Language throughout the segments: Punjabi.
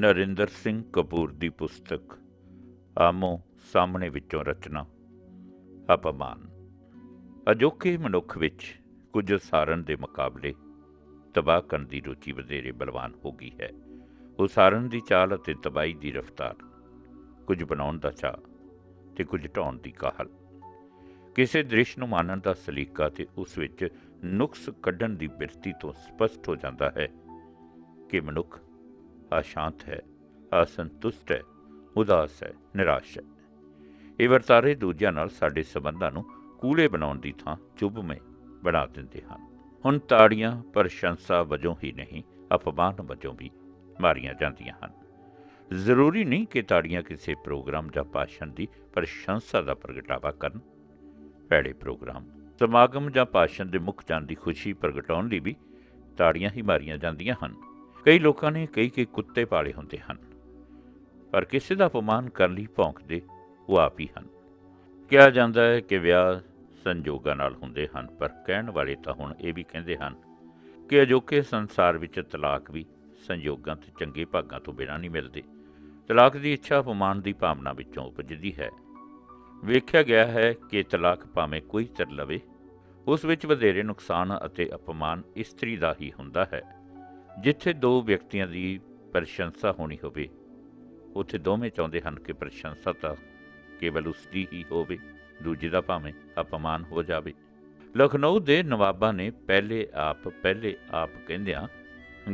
ਨਰਿੰਦਰ ਸਿੰਘ ਕਪੂਰ ਦੀ ਪੁਸਤਕ, ਆਮੋ ਸਾਹਮਣੇ ਵਿੱਚੋਂ ਰਚਨਾ, ਅਪਮਾਨ। ਅਜੋਕੇ ਮਨੁੱਖ ਵਿੱਚ ਕੁਝ ਸਾਰਨ ਦੇ ਮੁਕਾਬਲੇ ਤਬਾਹ ਕਰਨ ਦੀ ਰੁਚੀ ਵਧੇਰੇ ਬਲਵਾਨ ਹੋ ਗਈ ਹੈ। ਉਸਾਰਨ ਦੀ ਚਾਲ ਅਤੇ ਤਬਾਹੀ ਦੀ ਰਫ਼ਤਾਰ ਕੁਝ ਬਣਾਉਣ ਦਾ ਚਾਹ ਤੇ ਕੁਝ ਢਾਉਣ ਦੀ ਕਾਹਲ। ਕਿਸੇ ਦ੍ਰਿਸ਼ ਨੂੰ ਮਾਨਣ ਦਾ ਸਲੀਕਾ ਤੇ ਉਸ ਵਿੱਚ ਨੁਕਸ ਕੱਢਣ ਦੀ ਬਿਰਤੀ ਤੋਂ ਸਪਸ਼ਟ ਹੋ ਜਾਂਦਾ ਹੈ ਕਿ ਮਨੁੱਖ ਅਸ਼ਾਂਤ ਹੈ, ਅਸੰਤੁਸ਼ਟ ਹੈ, ਉਦਾਸ ਹੈ, ਨਿਰਾਸ਼ ਹੈ। ਇਹ ਵਰਤਾਰੇ ਦੂਜਿਆਂ ਨਾਲ ਸਾਡੇ ਸਬੰਧਾਂ ਨੂੰ ਕੂਲੇ ਬਣਾਉਣ ਦੀ ਥਾਂ ਚੁੱਭਵੇਂ ਬਣਾ ਦਿੰਦੇ ਹਨ। ਹੁਣ ਤਾੜੀਆਂ ਪ੍ਰਸ਼ੰਸਾ ਵਜੋਂ ਹੀ ਨਹੀਂ, ਅਪਮਾਨ ਵਜੋਂ ਵੀ ਮਾਰੀਆਂ ਜਾਂਦੀਆਂ ਹਨ। ਜ਼ਰੂਰੀ ਨਹੀਂ ਕਿ ਤਾੜੀਆਂ ਕਿਸੇ ਪ੍ਰੋਗਰਾਮ ਜਾਂ ਭਾਸ਼ਣ ਦੀ ਪ੍ਰਸ਼ੰਸਾ ਦਾ ਪ੍ਰਗਟਾਵਾ ਕਰਨ। ਭੈੜੇ ਪ੍ਰੋਗਰਾਮ, ਸਮਾਗਮ ਜਾਂ ਭਾਸ਼ਣ ਦੇ ਮੁੱਖ ਜਾਣ ਦੀ ਖੁਸ਼ੀ ਪ੍ਰਗਟਾਉਣ ਲਈ ਵੀ ਤਾੜੀਆਂ ਹੀ ਮਾਰੀਆਂ ਜਾਂਦੀਆਂ ਹਨ। ਕਈ ਲੋਕਾਂ ਨੇ ਕਈ ਕਈ ਕੁੱਤੇ ਪਾਲੇ ਹੁੰਦੇ ਹਨ, ਪਰ ਕਿਸੇ ਦਾ ਅਪਮਾਨ ਕਰਨ ਲਈ ਭੌਂਕਦੇ ਉਹ ਆਪ ਹੀ ਹਨ। ਕਿਹਾ ਜਾਂਦਾ ਹੈ ਕਿ ਵਿਆਹ ਸੰਜੋਗਾਂ ਨਾਲ ਹੁੰਦੇ ਹਨ, ਪਰ ਕਹਿਣ ਵਾਲੇ ਤਾਂ ਹੁਣ ਇਹ ਵੀ ਕਹਿੰਦੇ ਹਨ ਕਿ ਅਜੋਕੇ ਸੰਸਾਰ ਵਿੱਚ ਤਲਾਕ ਵੀ ਸੰਯੋਗਾਂ ਤੇ ਚੰਗੇ ਭਾਗਾਂ ਤੋਂ ਬਿਨਾਂ ਨਹੀਂ ਮਿਲਦੇ। ਤਲਾਕ ਦੀ ਇੱਛਾ ਅਪਮਾਨ ਦੀ ਭਾਵਨਾ ਵਿੱਚੋਂ ਉਪਜਦੀ ਹੈ। ਵੇਖਿਆ ਗਿਆ ਹੈ ਕਿ ਤਲਾਕ ਭਾਵੇਂ ਕੋਈ ਚਰ ਲਵੇ, ਉਸ ਵਿੱਚ ਵਧੇਰੇ ਨੁਕਸਾਨ ਅਤੇ ਅਪਮਾਨ ਇਸਤਰੀ ਦਾ ਹੀ ਹੁੰਦਾ ਹੈ। ਜਿੱਥੇ ਦੋ ਵਿਅਕਤੀਆਂ ਦੀ ਪ੍ਰਸ਼ੰਸਾ ਹੋਣੀ ਹੋਵੇ, ਉੱਥੇ ਦੋਵੇਂ ਚਾਹੁੰਦੇ ਹਨ ਕਿ ਪ੍ਰਸ਼ੰਸਾ ਤਾਂ ਕੇਵਲ ਉਸ ਦੀ ਹੀ ਹੋਵੇ, ਦੂਜੇ ਦਾ ਭਾਵੇਂ ਅਪਮਾਨ ਹੋ ਜਾਵੇ। ਲਖਨਊ ਦੇ ਨਵਾਬਾਂ ਨੇ ਪਹਿਲੇ ਆਪ ਪਹਿਲੇ ਆਪ ਕਹਿੰਦਿਆਂ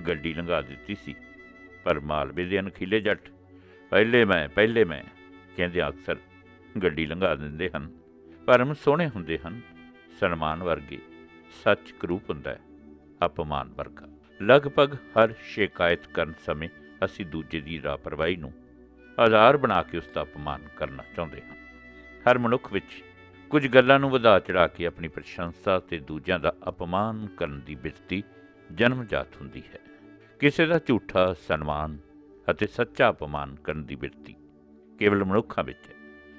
ਗੱਡੀ ਲੰਘਾ ਦਿੱਤੀ ਸੀ, ਪਰ ਮਾਲਵੇ ਦੇ ਅਣਖੀਲੇ ਜੱਟ, ਪਹਿਲੇ ਮੈਂ ਪਹਿਲੇ ਮੈਂ ਕਹਿੰਦੇ ਅਕਸਰ ਗੱਡੀ ਲੰਘਾ ਦਿੰਦੇ ਹਨ ਭਰਮ ਸੋਹਣੇ ਹੁੰਦੇ ਹਨ, ਸਨਮਾਨ ਵਰਗੇ, ਸੱਚ ਕਰੂਪ ਹੁੰਦਾ ਹੈ, ਅਪਮਾਨ ਵਰਗਾ। ਲਗਭਗ ਹਰ ਸ਼ਿਕਾਇਤ ਕਰਨ ਸਮੇਂ ਅਸੀਂ ਦੂਜੇ ਦੀ ਲਾਪਰਵਾਹੀ ਨੂੰ ਆਧਾਰ ਬਣਾ ਕੇ ਉਸ ਦਾ ਅਪਮਾਨ ਕਰਨਾ ਚਾਹੁੰਦੇ ਹਾਂ। ਹਰ ਮਨੁੱਖ ਵਿੱਚ ਕੁਝ ਗੱਲਾਂ ਨੂੰ ਵਧਾ ਚੜਾ ਕੇ ਆਪਣੀ ਪ੍ਰਸ਼ੰਸਾ ਤੇ ਦੂਜਿਆਂ ਦਾ ਅਪਮਾਨ ਕਰਨ ਦੀ ਬਿਰਤੀ ਜਨਮਜਾਤ ਹੁੰਦੀ ਹੈ। ਕਿਸੇ ਦਾ ਝੂਠਾ ਸਨਮਾਨ ਅਤੇ ਸੱਚਾ ਅਪਮਾਨ ਕਰਨ ਦੀ ਬਿਰਤੀ ਕੇਵਲ ਮਨੁੱਖਾਂ ਵਿੱਚ ਹੈ।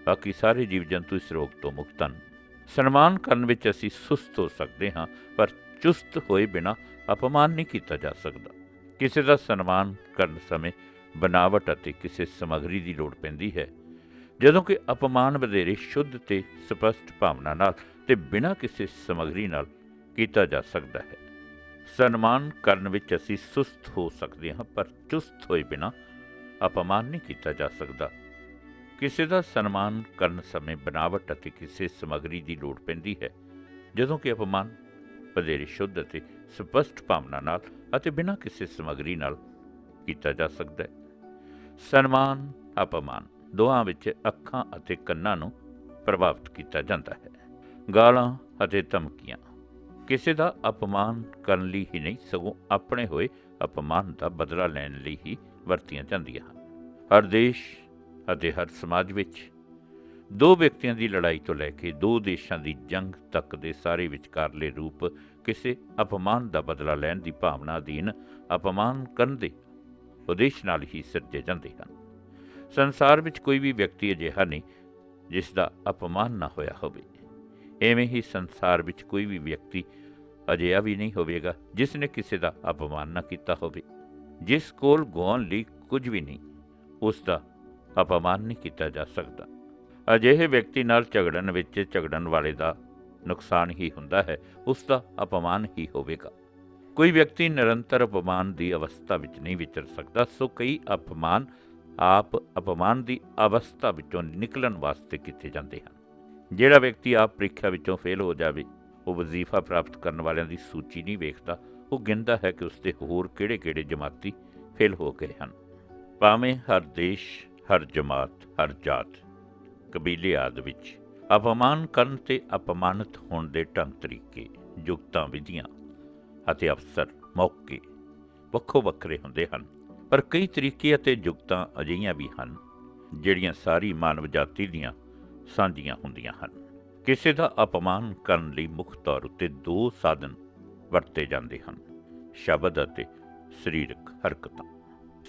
ਬਾਕੀ ਸਾਰੇ ਜੀਵ ਜੰਤੂ ਇਸ ਰੋਗ ਤੋਂ ਮੁਕਤ ਹਨ। ਸਨਮਾਨ ਕਰਨ ਵਿੱਚ ਅਸੀਂ ਸੁਸਤ ਹੋ ਸਕਦੇ ਹਾਂ, ਪਰ ਚੁਸਤ ਹੋਏ ਬਿਨਾ ਅਪਮਾਨ ਨਹੀਂ ਕੀਤਾ ਜਾ ਸਕਦਾ। ਕਿਸੇ ਦਾ ਸਨਮਾਨ ਕਰਨ ਸਮੇਂ ਬਨਾਵਟ ਅਤੇ ਕਿਸੇ ਸਮਗਰੀ ਦੀ ਲੋੜ ਪੈਂਦੀ ਹੈ। ਜਦੋਂ ਕਿ ਅਪਮਾਨ ਵਧੇਰੇ ਸ਼ੁੱਧ ਤੇ ਸਪਸ਼ਟ ਭਾਵਨਾ ਨਾਲ ਤੇ ਬਿਨਾਂ ਕਿਸੇ ਸਮਗਰੀ ਨਾਲ ਕੀਤਾ ਜਾ ਸਕਦਾ ਹੈ। ਸਨਮਾਨ ਕਰਨ ਵਿੱਚ ਅਸੀਂ ਸੁਸਤ ਹੋ ਸਕਦੇ ਹਾਂ, ਪਰ ਚੁਸਤ ਹੋਏ ਬਿਨਾ ਅਪਮਾਨ ਨਹੀਂ ਕੀਤਾ ਜਾ ਸਕਦਾ। ਕਿਸੇ ਦਾ ਸਨਮਾਨ ਕਰਨ ਸਮੇਂ ਬਨਾਵਟ ਅਤੇ ਕਿਸੇ ਸਮਗਰੀ ਦੀ ਲੋੜ ਪੈਂਦੀ ਹੈ। ਜਦੋਂ ਕਿ ਅਪਮਾਨ ਵਧੇਰੇ ਸ਼ੁੱਧ ਅਤੇ ਸਪਸ਼ਟ ਭਾਵਨਾ ਨਾਲ ਅਤੇ ਬਿਨਾਂ ਕਿਸੇ ਸਮਗਰੀ ਨਾਲ ਕੀਤਾ ਜਾ ਸਕਦਾ ਹੈ। ਸਨਮਾਨ, ਅਪਮਾਨ ਦੋਹਾਂ ਵਿੱਚ ਅੱਖਾਂ ਅਤੇ ਕੰਨਾਂ ਨੂੰ ਪ੍ਰਭਾਵਿਤ ਕੀਤਾ ਜਾਂਦਾ ਹੈ। ਗਾਲਾਂ ਅਤੇ ਧਮਕੀਆਂ ਕਿਸੇ ਦਾ ਅਪਮਾਨ ਕਰਨ ਲਈ ਹੀ ਨਹੀਂ, ਸਗੋਂ ਆਪਣੇ ਹੋਏ ਅਪਮਾਨ ਦਾ ਬਦਲਾ ਲੈਣ ਲਈ ਹੀ ਵਰਤੀਆਂ ਜਾਂਦੀਆਂ ਹਨ। ਹਰ ਦੇਸ਼ ਅਤੇ ਹਰ ਸਮਾਜ ਵਿੱਚ ਦੋ ਵਿਅਕਤੀਆਂ ਦੀ ਲੜਾਈ ਤੋਂ ਲੈ ਕੇ ਦੋ ਦੇਸ਼ਾਂ ਦੀ ਜੰਗ ਤੱਕ ਦੇ ਸਾਰੇ ਵਿਚਕਾਰਲੇ ਰੂਪ ਕਿਸੇ ਅਪਮਾਨ ਦਾ ਬਦਲਾ ਲੈਣ ਦੀ ਭਾਵਨਾ ਅਧੀਨ ਅਪਮਾਨ ਕਰਨ ਦੇ ਉਦੇਸ਼ ਨਾਲ ਹੀ ਸਿਰਜੇ ਜਾਂਦੇ ਹਨ। ਸੰਸਾਰ ਵਿੱਚ ਕੋਈ ਵੀ ਵਿਅਕਤੀ ਅਜਿਹਾ ਨਹੀਂ ਜਿਸ ਦਾ ਅਪਮਾਨ ਨਾ ਹੋਇਆ ਹੋਵੇ। ਐਵੇਂ ਹੀ ਸੰਸਾਰ ਵਿੱਚ ਕੋਈ ਵੀ ਵਿਅਕਤੀ ਅਜਿਹਾ ਵੀ ਨਹੀਂ ਹੋਵੇਗਾ ਜਿਸ ਨੇ ਕਿਸੇ ਦਾ ਅਪਮਾਨ ਨਾ ਕੀਤਾ ਹੋਵੇ। ਜਿਸ ਕੋਲ ਗਵਾਉਣ ਲਈ ਕੁਝ ਵੀ ਨਹੀਂ, ਉਸ ਦਾ ਅਪਮਾਨ ਨਹੀਂ ਕੀਤਾ ਜਾ ਸਕਦਾ। ਅਜਿਹੇ ਵਿਅਕਤੀ ਨਾਲ ਝਗੜਨ ਵਿੱਚ ਝਗੜਨ ਵਾਲੇ ਦਾ ਨੁਕਸਾਨ ਹੀ ਹੁੰਦਾ ਹੈ, ਉਸ ਦਾ ਅਪਮਾਨ ਹੀ ਹੋਵੇਗਾ। ਕੋਈ ਵਿਅਕਤੀ ਨਿਰੰਤਰ ਅਪਮਾਨ ਦੀ ਅਵਸਥਾ ਵਿੱਚ ਨਹੀਂ ਵਿਚਰ ਸਕਦਾ, ਸੋ ਕਈ ਅਪਮਾਨ ਆਪ ਅਪਮਾਨ ਦੀ ਅਵਸਥਾ ਵਿੱਚੋਂ ਨਿਕਲਣ ਵਾਸਤੇ ਕੀਤੇ ਜਾਂਦੇ ਹਨ। ਜਿਹੜਾ ਵਿਅਕਤੀ ਆਪ ਪ੍ਰੀਖਿਆ ਵਿੱਚੋਂ ਫੇਲ ਹੋ ਜਾਵੇ, ਉਹ ਵਜ਼ੀਫਾ ਪ੍ਰਾਪਤ ਕਰਨ ਵਾਲਿਆਂ ਦੀ ਸੂਚੀ ਨਹੀਂ ਵੇਖਦਾ, ਉਹ ਗਿਣਦਾ ਹੈ ਕਿ ਉਸਦੇ ਹੋਰ ਕਿਹੜੇ-ਕਿਹੜੇ ਜਮਾਤੀ ਫੇਲ ਹੋ ਗਏ ਹਨ। ਭਾਵੇਂ ਹਰ ਦੇਸ਼, ਹਰ ਜਮਾਤ, ਹਰ ਜਾਤ ਕਬੀਲੇ ਆਦਿ ਵਿੱਚ, ਅਪਮਾਨ ਕਰਨ ਤੇ ਅਪਮਾਨਿਤ ਹੋਣ ਦੇ ਢੰਗ ਤਰੀਕੇ ਜੁਗਤਾਂ ਵਿਧੀਆਂ ਅਤੇ ਅਵਸਰ, ਮੌਕੇ ਵੱਖੋ ਵੱਖਰੇ ਹੁੰਦੇ ਹਨ। ਪਰ ਕਈ ਤਰੀਕੇ ਅਤੇ ਜੁਗਤਾਂ ਅਜਿਹੀਆਂ ਵੀ ਹਨ, ਜਿਹੜੀਆਂ ਸਾਰੀ ਮਾਨਵ ਜਾਤੀ ਦੀਆਂ ਸਾਂਝੀਆਂ ਹੁੰਦੀਆਂ ਹਨ। ਕਿਸੇ ਦਾ ਅਪਮਾਨ ਕਰਨ ਲਈ ਮੁੱਖ ਤੌਰ ਉੱਤੇ ਦੋ ਸਾਧਨ ਵਰਤੇ ਜਾਂਦੇ ਹਨ, ਸ਼ਬਦ ਅਤੇ ਸਰੀਰਕ ਹਰਕਤਾਂ।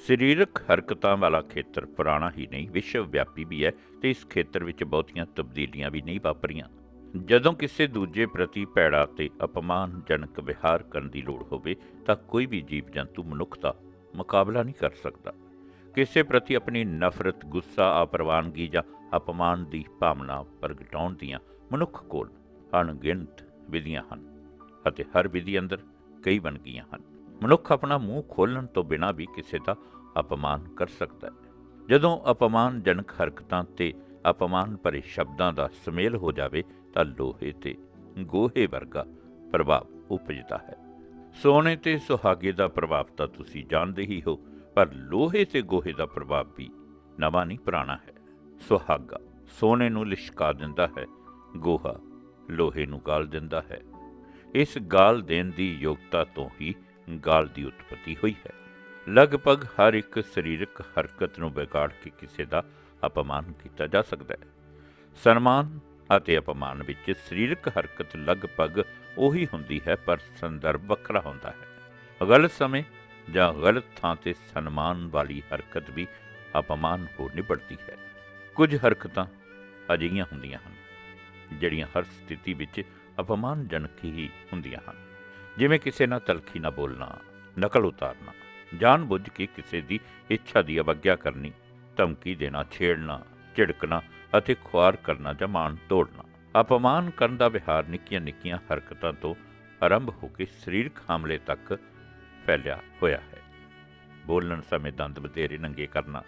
ਸਰੀਰਕ ਹਰਕਤਾਂ ਵਾਲਾ ਖੇਤਰ ਪੁਰਾਣਾ ਹੀ ਨਹੀਂ ਵਿਸ਼ਵ ਵਿਆਪੀ ਵੀ ਹੈ ਤੇ ਇਸ ਖੇਤਰ ਵਿੱਚ ਬਹੁਤੀਆਂ ਤਬਦੀਲੀਆਂ ਵੀ ਨਹੀਂ ਵਾਪਰੀਆਂ। ਜਦੋਂ ਕਿਸੇ ਦੂਜੇ ਪ੍ਰਤੀ ਭੈੜਾ ਤੇ ਅਪਮਾਨਜਨਕ ਵਿਹਾਰ ਕਰਨ ਦੀ ਲੋੜ ਹੋਵੇ, ਤਾਂ ਕੋਈ ਵੀ ਜੀਵ ਜੰਤੂ ਮਨੁੱਖ ਦਾ ਮੁਕਾਬਲਾ ਨਹੀਂ ਕਰ ਸਕਦਾ। ਕਿਸੇ ਪ੍ਰਤੀ ਆਪਣੀ ਨਫ਼ਰਤ, ਗੁੱਸਾ, ਅਪਰਵਾਨਗੀ ਜਾਂ ਅਪਮਾਨ ਦੀ ਭਾਵਨਾ ਪ੍ਰਗਟਾਉਣ ਦੀਆਂ ਮਨੁੱਖ ਕੋਲ ਅਣਗਿਣਤ ਵਿਧੀਆਂ ਹਨ ਅਤੇ ਹਰ ਵਿਧੀ ਅੰਦਰ ਕਈ ਵੰਨਗੀਆਂ ਹਨ। ਮਨੁੱਖ ਆਪਣਾ ਮੂੰਹ ਖੋਲਣ ਤੋਂ ਬਿਨਾਂ ਵੀ ਕਿਸੇ ਦਾ ਅਪਮਾਨ ਕਰ ਸਕਦਾ ਹੈ। ਜਦੋਂ ਅਪਮਾਨਜਨਕ ਹਰਕਤਾਂ ਤੇ ਅਪਮਾਨ ਭਰੇ ਸ਼ਬਦਾਂ ਦਾ ਸਮੇਲ ਹੋ ਜਾਵੇ ਤਾਂ ਲੋਹੇ ਤੇ ਗੋਹੇ ਵਰਗਾ ਪ੍ਰਭਾਵ ਉਪਜਦਾ ਹੈ। ਸੋਨੇ ਤੇ ਸੁਹਾਗੇ ਦਾ ਪ੍ਰਭਾਵ ਤਾਂ ਤੁਸੀਂ ਜਾਣਦੇ ਹੀ ਹੋ, ਪਰ ਲੋਹੇ ਤੇ ਗੋਹੇ ਦਾ ਪ੍ਰਭਾਵ ਵੀ ਨਵਾਂ ਨਹੀਂ ਪੁਰਾਣਾ ਹੈ। ਸੁਹਾਗਾ ਸੋਨੇ ਨੂੰ ਲਿਸ਼ਕਾ ਦਿੰਦਾ ਹੈ, ਗੋਹਾ ਲੋਹੇ ਨੂੰ ਗਾਲ ਦਿੰਦਾ ਹੈ। ਇਸ ਗਾਲ ਦੇਣ ਦੀ ਯੋਗਤਾ ਤੋਂ ਹੀ ਗਾਲ ਦੀ ਉਤਪਤੀ ਹੋਈ ਹੈ। ਲਗਭਗ ਹਰ ਇੱਕ ਸਰੀਰਕ ਹਰਕਤ ਨੂੰ ਵਿਗਾੜ ਕੇ ਕਿਸੇ ਦਾ ਅਪਮਾਨ ਕੀਤਾ ਜਾ ਸਕਦਾ ਹੈ। ਸਨਮਾਨ ਅਤੇ ਅਪਮਾਨ ਵਿੱਚ ਸਰੀਰਕ ਹਰਕਤ ਲਗਭਗ ਉਹੀ ਹੁੰਦੀ ਹੈ, ਪਰ ਸੰਦਰਭ ਵੱਖਰਾ ਹੁੰਦਾ ਹੈ। ਗਲਤ ਸਮੇਂ ਜਾਂ ਗਲਤ ਥਾਂ ਤੇ ਸਨਮਾਨ ਵਾਲੀ ਹਰਕਤ ਵੀ ਅਪਮਾਨ ਹੋ ਨਿਬੜਦੀ ਹੈ। ਕੁਝ ਹਰਕਤਾਂ ਅਜਿਹੀਆਂ ਹੁੰਦੀਆਂ ਹਨ, ਜਿਹੜੀਆਂ ਹਰ ਸਥਿਤੀ ਵਿੱਚ ਅਪਮਾਨਜਨਕ ਹੀ ਹੁੰਦੀਆਂ ਹਨ। ਜਿਵੇਂ ਕਿਸੇ ਨਾਲ ਤਲਖੀ ਨਾ ਬੋਲਣਾ, ਨਕਲ ਉਤਾਰਨਾ ਜਾਣਬੁੱਝ ਕੇ ਕਿਸੇ ਦੀ ਇੱਛਾ ਦੀ ਅਵਗਿਆ ਕਰਨੀ, ਧਮਕੀ ਦੇਣਾ, ਛੇੜਨਾ, ਝਿੜਕਣਾ ਅਤੇ ਖੁਆਰ ਕਰਨਾ ਜਾਂ ਮਾਣ ਤੋੜਨਾ। ਅਪਮਾਨ ਕਰਨ ਦਾ ਵਿਹਾਰ ਨਿੱਕੀਆਂ ਨਿੱਕੀਆਂ ਹਰਕਤਾਂ ਤੋਂ ਆਰੰਭ ਹੋ ਕੇ ਸਰੀਰਕ ਹਮਲੇ ਤੱਕ ਫੈਲਿਆ ਹੋਇਆ ਹੈ। ਬੋਲਣ ਸਮੇਂ ਦੰਦ ਬਤੇਰੇ ਨੰਗੇ ਕਰਨਾ,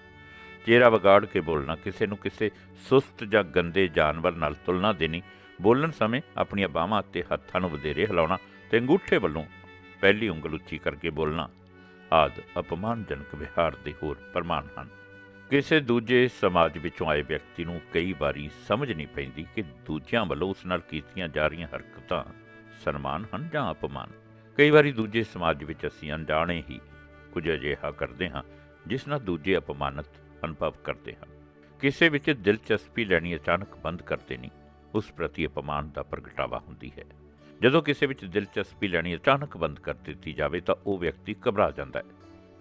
ਚਿਹਰਾ ਵਿਗਾੜ ਕੇ ਬੋਲਣਾ, ਕਿਸੇ ਨੂੰ ਕਿਸੇ ਸੁਸਤ ਜਾਂ ਗੰਦੇ ਜਾਨਵਰ ਨਾਲ ਤੁਲਨਾ ਦੇਣੀ, ਬੋਲਣ ਸਮੇਂ ਆਪਣੀਆਂ ਬਾਹਾਂ ਅਤੇ ਹੱਥਾਂ ਨੂੰ ਵਧੇਰੇ ਹਿਲਾਉਣਾ ਤੇ ਅੰਗੂਠੇ ਵੱਲੋਂ ਪਹਿਲੀ ਉਂਗਲ ਉੱਚੀ ਕਰਕੇ ਬੋਲਣਾ ਆਦ ਅਪਮਾਨਜਨਕ ਵਿਹਾਰ ਦੇ ਹੋਰ ਪ੍ਰਮਾਣ ਹਨ। ਕਿਸੇ ਦੂਜੇ ਸਮਾਜ ਵਿੱਚੋਂ ਆਏ ਵਿਅਕਤੀ ਨੂੰ ਕਈ ਵਾਰੀ ਸਮਝ ਨਹੀਂ ਪੈਂਦੀ ਕਿ ਦੂਜਿਆਂ ਵੱਲੋਂ ਉਸ ਨਾਲ ਕੀਤੀਆਂ ਜਾ ਰਹੀਆਂ ਹਰਕਤਾਂ ਸਨਮਾਨ ਹਨ ਜਾਂ ਅਪਮਾਨ। ਕਈ ਵਾਰੀ ਦੂਜੇ ਸਮਾਜ ਵਿੱਚ ਅਸੀਂ ਅਣਜਾਣੇ ਹੀ ਕੁਝ ਅਜਿਹਾ ਕਰਦੇ ਹਾਂ, ਜਿਸ ਨਾਲ ਦੂਜੇ ਅਪਮਾਨਿਤ ਅਨੁਭਵ ਕਰਦੇ ਹਨ। ਕਿਸੇ ਵਿੱਚ ਦਿਲਚਸਪੀ ਲੈਣੀ ਅਚਾਨਕ ਬੰਦ ਕਰ ਦੇਣੀ ਉਸ ਪ੍ਰਤੀ ਅਪਮਾਨ ਦਾ ਪ੍ਰਗਟਾਵਾ ਹੁੰਦੀ ਹੈ। ਜਦੋਂ ਕਿਸੇ ਵਿੱਚ ਦਿਲਚਸਪੀ ਲੈਣੀ ਅਚਾਨਕ ਬੰਦ ਕਰ ਦਿੱਤੀ ਜਾਵੇ ਤਾਂ ਉਹ ਵਿਅਕਤੀ ਘਬਰਾ ਜਾਂਦਾ ਹੈ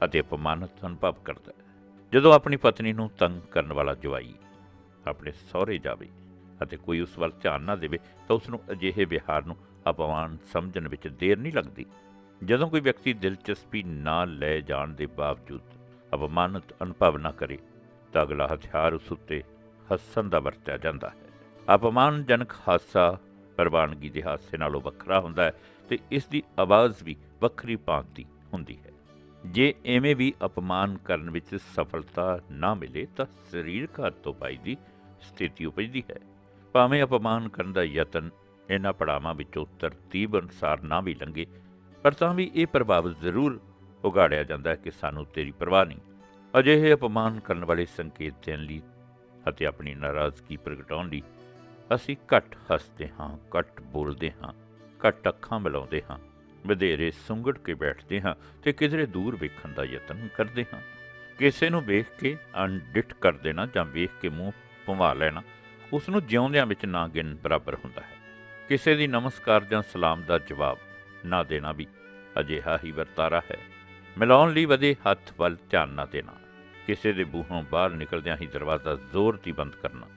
ਅਤੇ ਅਪਮਾਨਿਤ ਅਨੁਭਵ ਕਰਦਾ ਹੈ। ਜਦੋਂ ਆਪਣੀ ਪਤਨੀ ਨੂੰ ਤੰਗ ਕਰਨ ਵਾਲਾ ਜਵਾਈ ਆਪਣੇ ਸਹੁਰੇ ਜਾਵੇ ਅਤੇ ਕੋਈ ਉਸ ਵੱਲ ਧਿਆਨ ਨਾ ਦੇਵੇ ਤਾਂ ਉਸ ਨੂੰ ਅਜਿਹੇ ਵਿਹਾਰ ਨੂੰ ਅਪਮਾਨ ਸਮਝਣ ਵਿੱਚ ਦੇਰ ਨਹੀਂ ਲੱਗਦੀ। ਜਦੋਂ ਕੋਈ ਵਿਅਕਤੀ ਦਿਲਚਸਪੀ ਨਾ ਲੈ ਜਾਣ ਦੇ ਬਾਵਜੂਦ ਅਪਮਾਨਿਤ ਅਨੁਭਵ ਨਾ ਕਰੇ ਤਾਂ ਅਗਲਾ ਹਥਿਆਰ ਉਸ ਉੱਤੇ ਹੱਸਣ ਦਾ ਵਰਤਿਆ ਜਾਂਦਾ ਹੈ। ਅਪਮਾਨਜਨਕ ਹਾਸਾ ਪ੍ਰਵਾਨਗੀ ਦੇ ਹਾਦਸੇ ਨਾਲੋਂ ਵੱਖਰਾ ਹੁੰਦਾ ਹੈ ਤੇ ਇਸ ਦੀ ਆਵਾਜ਼ ਵੀ ਵੱਖਰੀ ਭਾਂਤੀ ਹੁੰਦੀ ਹੈ। ਜੇ ਐਵੇਂ ਵੀ ਅਪਮਾਨ ਕਰਨ ਵਿੱਚ ਸਫਲਤਾ ਨਾ ਮਿਲੇ ਤਾਂ ਸਰੀਰਕ ਹੱਥੋਂ-ਪਾਈ ਦੀ ਸਥਿਤੀ ਉਪਜਦੀ ਹੈ। ਭਾਵੇਂ ਅਪਮਾਨ ਕਰਨ ਦਾ ਯਤਨ ਇਹਨਾਂ ਪੜਾਵਾਂ ਵਿੱਚੋਂ ਤਰਤੀਬ ਅਨੁਸਾਰ ਨਾ ਵੀ ਲੰਘੇ, ਪਰ ਤਾਂ ਵੀ ਇਹ ਪ੍ਰਭਾਵ ਜ਼ਰੂਰ ਉਗਾੜਿਆ ਜਾਂਦਾ ਹੈ ਕਿ ਸਾਨੂੰ ਤੇਰੀ ਪਰਵਾਹ ਨਹੀਂ। ਅਜਿਹੇ ਅਪਮਾਨ ਕਰਨ ਵਾਲੇ ਸੰਕੇਤ ਦੇਣ ਲਈ ਅਤੇ ਆਪਣੀ ਨਾਰਾਜ਼ਗੀ ਪ੍ਰਗਟਾਉਣ ਲਈ ਅਸੀਂ ਘੱਟ ਹੱਸਦੇ ਹਾਂ, ਘੱਟ ਬੋਲਦੇ ਹਾਂ, ਘੱਟ ਅੱਖਾਂ ਮਿਲਾਉਂਦੇ ਹਾਂ, ਵਧੇਰੇ ਸੁੰਗੜ ਕੇ ਬੈਠਦੇ ਹਾਂ ਤੇ ਕਿਧਰੇ ਦੂਰ ਵੇਖਣ ਦਾ ਯਤਨ ਕਰਦੇ ਹਾਂ। ਕਿਸੇ ਨੂੰ ਵੇਖ ਕੇ ਅਣਡਿਠ ਕਰ ਦੇਣਾ ਜਾਂ ਵੇਖ ਕੇ ਮੂੰਹ ਭੁਮਾ ਲੈਣਾ ਉਸ ਨੂੰ ਜਿਉਂਦਿਆਂ ਵਿੱਚ ਨਾ ਗਿਣ ਬਰਾਬਰ ਹੁੰਦਾ ਹੈ। ਕਿਸੇ ਦੀ ਨਮਸਕਾਰ ਜਾਂ ਸਲਾਮ ਦਾ ਜਵਾਬ ਨਾ ਦੇਣਾ ਵੀ ਅਜਿਹਾ ਹੀ ਵਰਤਾਰਾ ਹੈ। ਮਿਲਾਉਣ ਲਈ ਵਧੇ ਹੱਥ ਵੱਲ ਧਿਆਨ ਨਾ ਦੇਣਾ, ਕਿਸੇ ਦੇ ਬੂਹੋਂ ਬਾਹਰ ਨਿਕਲਦਿਆਂ ਹੀ ਦਰਵਾਜ਼ਾ ਜ਼ੋਰ ਦੀ ਬੰਦ ਕਰਨਾ